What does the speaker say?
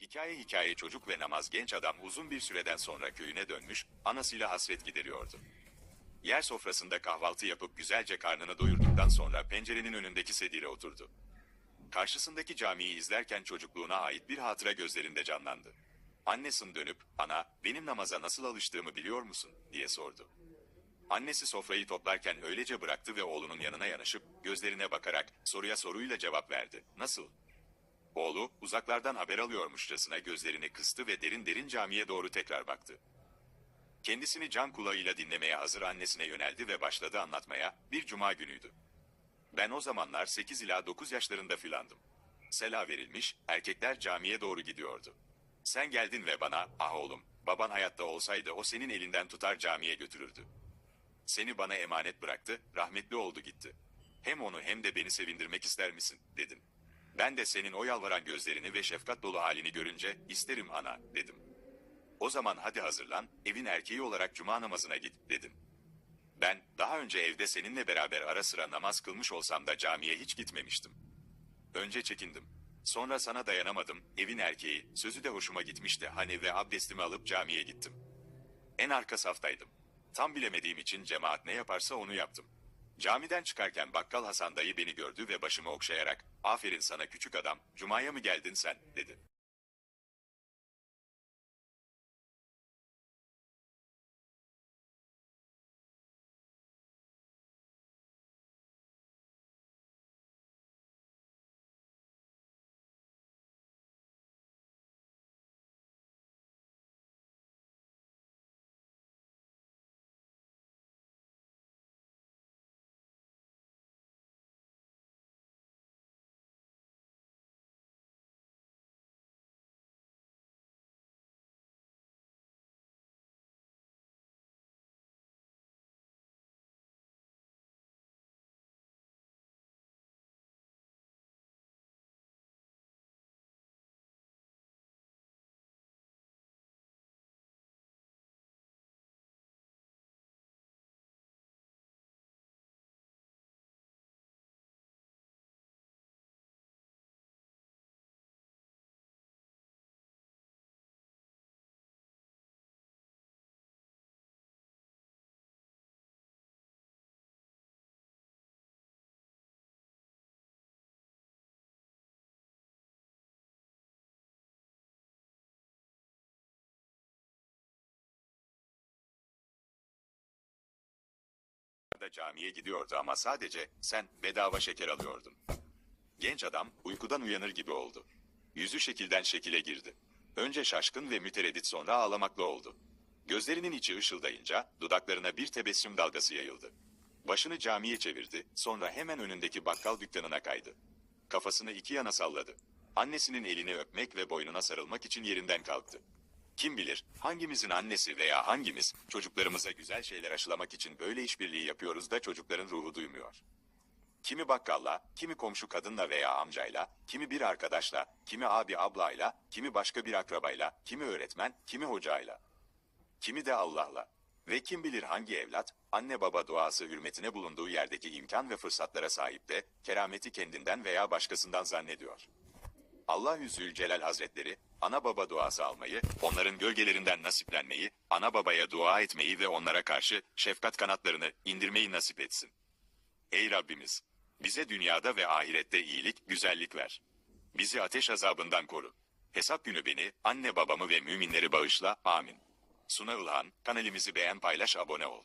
Hikaye hikaye çocuk ve namaz genç adam uzun bir süreden sonra köyüne dönmüş, anasıyla hasret gideriyordu. Yer sofrasında kahvaltı yapıp güzelce karnını doyurduktan sonra pencerenin önündeki sedire oturdu. Karşısındaki camiyi izlerken çocukluğuna ait bir hatıra gözlerinde canlandı. Annesin dönüp, ana, benim namaza nasıl alıştığımı biliyor musun, diye sordu. Annesi sofrayı toplarken öylece bıraktı ve oğlunun yanına yanaşıp, gözlerine bakarak, soruya soruyla cevap verdi. Nasıl? Oğlu, uzaklardan haber alıyormuşçasına gözlerini kıstı ve derin derin camiye doğru tekrar baktı. Kendisini can kulağıyla dinlemeye hazır annesine yöneldi ve başladı anlatmaya, bir cuma günüydü. Ben o zamanlar 8 ila 9 yaşlarında filandım. Sela verilmiş, erkekler camiye doğru gidiyordu. Sen geldin ve bana, ah oğlum, baban hayatta olsaydı o senin elinden tutar camiye götürürdü. Seni bana emanet bıraktı, rahmetli oldu gitti. Hem onu hem de beni sevindirmek ister misin, dedim. Ben de senin o yalvaran gözlerini ve şefkat dolu halini görünce, isterim ana, dedim. O zaman hadi hazırlan, evin erkeği olarak cuma namazına git, dedim. Ben, daha önce evde seninle beraber ara sıra namaz kılmış olsam da camiye hiç gitmemiştim. Önce çekindim. Sonra sana dayanamadım, evin erkeği, sözü de hoşuma gitmişti hani ve abdestimi alıp camiye gittim. En arka saftaydım. Tam bilemediğim için cemaat ne yaparsa onu yaptım. Camiden çıkarken bakkal Hasan dayı beni gördü ve başımı okşayarak, aferin sana küçük adam, cumaya mı geldin sen, dedi. Da camiye gidiyordu ama sadece sen bedava şeker alıyordun. Genç adam uykudan uyanır gibi oldu. Yüzü şekilden şekile girdi. Önce şaşkın ve mütereddit sonra ağlamaklı oldu. Gözlerinin içi ışıldayınca dudaklarına bir tebessüm dalgası yayıldı. Başını camiye çevirdi, sonra hemen önündeki bakkal dükkanına kaydı. Kafasını iki yana salladı. Annesinin elini öpmek ve boynuna sarılmak için yerinden kalktı. Kim bilir hangimizin annesi veya hangimiz çocuklarımıza güzel şeyler aşılamak için böyle işbirliği yapıyoruz da çocukların ruhu duymuyor. Kimi bakkalla, kimi komşu kadınla veya amcayla, kimi bir arkadaşla, kimi abi ablayla, kimi başka bir akrabayla, kimi öğretmen, kimi hocayla. Kimi de Allah'la. Ve kim bilir hangi evlat, anne baba duası hürmetine bulunduğu yerdeki imkan ve fırsatlara sahip de, kerameti kendinden veya başkasından zannediyor. Allah Zülcelal Hazretleri, ana baba duası almayı, onların gölgelerinden nasiplenmeyi, ana babaya dua etmeyi ve onlara karşı şefkat kanatlarını indirmeyi nasip etsin. Ey Rabbimiz! Bize dünyada ve ahirette iyilik, güzellik ver. Bizi ateş azabından koru. Hesap günü beni, anne babamı ve müminleri bağışla. Amin. Suna Ilhan, kanalimizi beğen paylaş abone ol.